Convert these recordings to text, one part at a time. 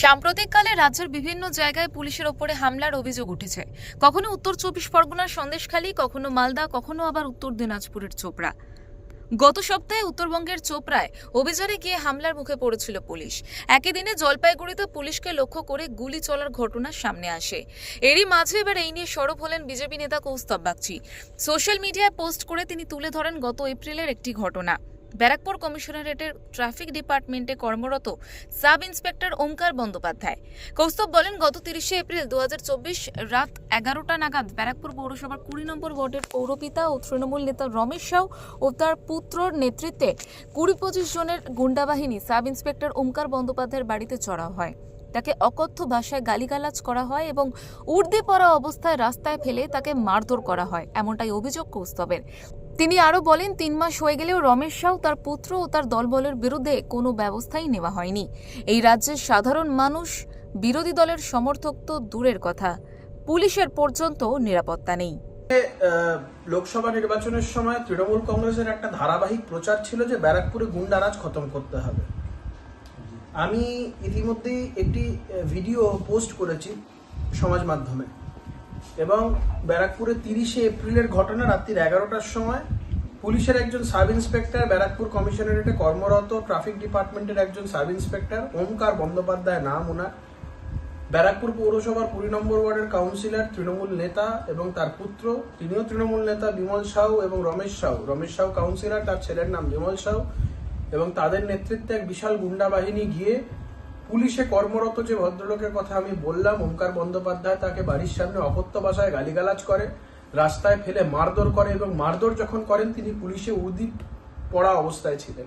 সাম্প্রতিককালে রাজ্যের বিভিন্ন জায়গায় পুলিশের ওপরে হামলার অভিযোগ উঠেছে। কখনো উত্তর চব্বিশ পরগনার সন্দেশখালী, কখনো মালদা, কখনো আবার উত্তর দিনাজপুরের চোপড়া। গত সপ্তাহে উত্তরবঙ্গের চোপড়ায় অভিযানে গিয়ে হামলার মুখে পড়েছিল পুলিশ। একই দিনে জলপাইগুড়িতে পুলিশকে লক্ষ্য করে গুলি চলার ঘটনা সামনে আসে। এরই মাঝে এবার এই নিয়ে সরব হলেন বিজেপি নেতা কৌস্তব বাগচি। সোশ্যাল মিডিয়ায় পোস্ট করে তিনি তুলে ধরেন গত এপ্রিলের একটি ঘটনা। ব্যারাকপুর কমিশনারেটের ট্রাফিক ডিপার্টমেন্টে কর্মরত সাব ইন্সপেক্টর ওমকার বন্দ্যোপাধ্যায়। কৌস্তব বলেন, গত তিরিশে এপ্রিল দুহাজার চব্বিশ রাত এগারোটা নাগাদ ব্যারাকপুর পৌরসভার কুড়ি নম্বর ওয়ার্ডের পৌরপিতা ও তৃণমূল নেতা রমেশ সাউ ও তার পুত্রর নেতৃত্বে কুড়ি পঁচিশ জনের গুন্ডাবাহিনী সাব ইন্সপেক্টর ওমকার বন্দ্যোপাধ্যায়ের বাড়িতে চড়াও হয়। তাকে অকথ্য ভাষায় গালিগালাজ করা হয় এবং উর্দি পরা অবস্থায় রাস্তায় ফেলে তাকে মারধর করা হয়, এমনটাই অভিযোগ কৌস্তবের। তিনি আরও বলেন, তিন মাস হয়ে গেলেও রমেশ সাউ তার পুত্র ও তার দলবলের বিরুদ্ধে কোনো ব্যবস্থাই নেওয়া হয়নি। এই রাজ্যের সাধারণ মানুষ বিরোধী দলের সমর্থক তো দূরের কথা। পুলিশের পর্যন্ত নিরাপত্তা নেই। লোকসভা নির্বাচনের সময় তৃণমূল কংগ্রেসের একটা ধারাবাহিক প্রচার ছিল যে ব্যারাকপুরে গুন্ডারাজ খতম করতে হবে। আমি ইতিমধ্যেই একটি ভিডিও পোস্ট করেছি সমাজ মাধ্যমে। এবং ব্যারাকপুরে তিরিশে এপ্রিলের ঘটনা রাত্রির এগারোটার সময় পুলিশের একজন সাব ইন্সপেক্টর, ব্যারাকপুর কমিশনারেটে কর্মরত ট্রাফিক ডিপার্টমেন্টের একজন সাব ইন্সপেক্টর, ওমকার বন্দ্যোপাধ্যায় নাম ওনার ব্যারাকপুর পৌরসভার কুড়ি নম্বর ওয়ার্ডের কাউন্সিলর, তৃণমূল নেতা এবং তার পুত্র। তিনিও তৃণমূল নেতা বিমল সাউ এবং রমেশ সাউ রমেশ সাউ কাউন্সিলর, তার ছেলের নাম বিমল সাউ এবং তাদের নেতৃত্বে এক বিশাল গুন্ডা বাহিনী গিয়ে পুলিশে কর্মরত যে ভদ্রলোকের কথা আমি বললাম, ওমকার বন্দ্যোপাধ্যায় তাকে বাড়ির সামনে অকথ্য ভাষায় গালিগালাজ করে, রাস্তায় ফেলে মারধর করে এবং মারধর যখন করেন, তিনি পুলিশে উর্দি পড়া অবস্থায় ছিলেন।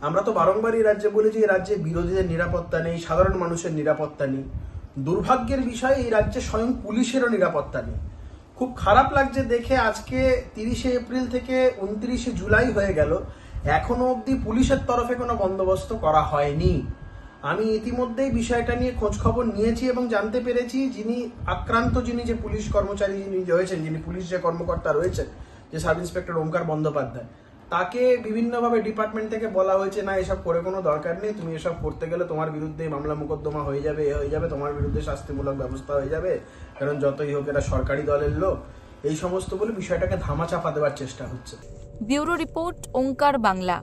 আমরা তো বারংবার এই রাজ্যে বলেছি এই রাজ্যে বিরোধীদের নিরাপত্তা নেই, সাধারণ মানুষের নিরাপত্তা নেই। দুর্ভাগ্যের বিষয়, এই রাজ্যে স্বয়ং পুলিশেরও নিরাপত্তা নেই। খুব খারাপ লাগছে দেখে আজকে তিরিশে এপ্রিল থেকে উনত্রিশে জুলাই হয়ে গেল। এখনও অবধি পুলিশের তরফে কোনো বন্দোবস্ত করা হয়নি। আমি ইতিমধ্যেই বিষয়টা নিয়ে খোঁজ খবর নিয়েছি এবং জানতে পেরেছি যিনি আক্রান্ত, যিনি যে পুলিশ কর্মচারী যিনি রয়েছেন যিনি পুলিশ যে কর্মকর্তা রয়েছেন, যে সাব ইন্সপেক্টর ওমকার বন্দ্যোপাধ্যায়, তাকে বিভিন্নভাবে ডিপার্টমেন্ট থেকে বলা হয়েছে, না, এসব করে কোনো দরকার নেই, তুমি এসব করতে গেলে তোমার বিরুদ্ধে মামলা মোকদ্দমা হয়ে যাবে, এ হয়ে যাবে, তোমার বিরুদ্ধে শাস্তিমূলক ব্যবস্থা হয়ে যাবে, কারণ যতই হোক এরা সরকারি দলের লোক। এই সমস্ত বলে বিষয়টাকে ধামাচাপা দেওয়ার চেষ্টা হচ্ছে। Bureau report Onkar Bangla.